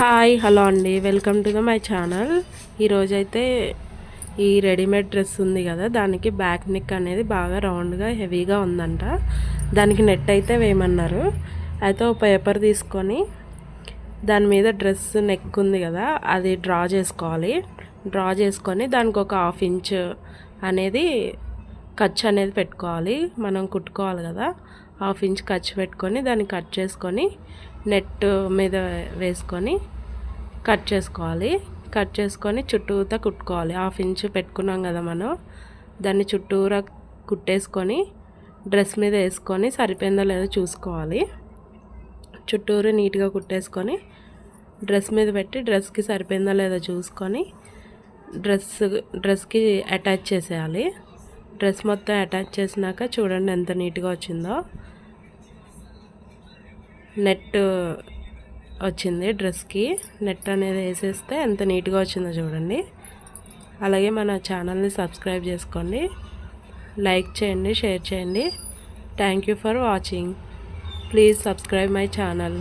Hi hello అండి. Welcome to the my channel. ఈరోజైతే ఈ రెడీమేడ్ డ్రెస్ ఉంది కదా దానికి బ్యాక్ నెక్ అనేది బాగా రౌండ్గా హెవీగా ఉందంట. దానికి నెట్ అయితే వేయమన్నారు. అయితే ఒక పేపర్ తీసుకొని దాని మీద డ్రెస్ నెక్ ఉంది కదా అది డ్రా చేసుకోవాలి. డ్రా చేసుకొని దానికి ఒక హాఫ్ ఇంచ్ అనేది ఖర్చు అనేది పెట్టుకోవాలి. మనం కుట్టుకోవాలి కదా. హాఫ్ ఇంచ్ ఖర్చు పెట్టుకొని దాన్ని కట్ చేసుకొని నెట్ మీద వేసుకొని కట్ చేసుకోవాలి. కట్ చేసుకొని చుట్టూతా కుట్టుకోవాలి. హాఫ్ ఇంచ్ పెట్టుకున్నాం కదా మనం. దాన్ని చుట్టూరా కుట్టేసుకొని డ్రెస్ మీద వేసుకొని సరిపోయిందో లేదో చూసుకోవాలి. చుట్టూరు నీట్గా కుట్టేసుకొని డ్రెస్ మీద పెట్టి డ్రెస్కి సరిపోయిందో లేదో చూసుకొని డ్రెస్ డ్రెస్కి అటాచ్ చేసేయాలి. డ్రెస్ మొత్తం అటాచ్ చేసినాక చూడండి ఎంత నీట్గా వచ్చిందో. నెట్ వచ్చింది డ్రెస్కి. నెట్ అనేది వేసేస్తే ఎంత నీట్గా వచ్చిందో చూడండి. అలాగే మన ఛానల్ని సబ్స్క్రైబ్ చేసుకోండి. లైక్ చేయండి షేర్ చేయండి. Thank you for watching. Please subscribe my channel.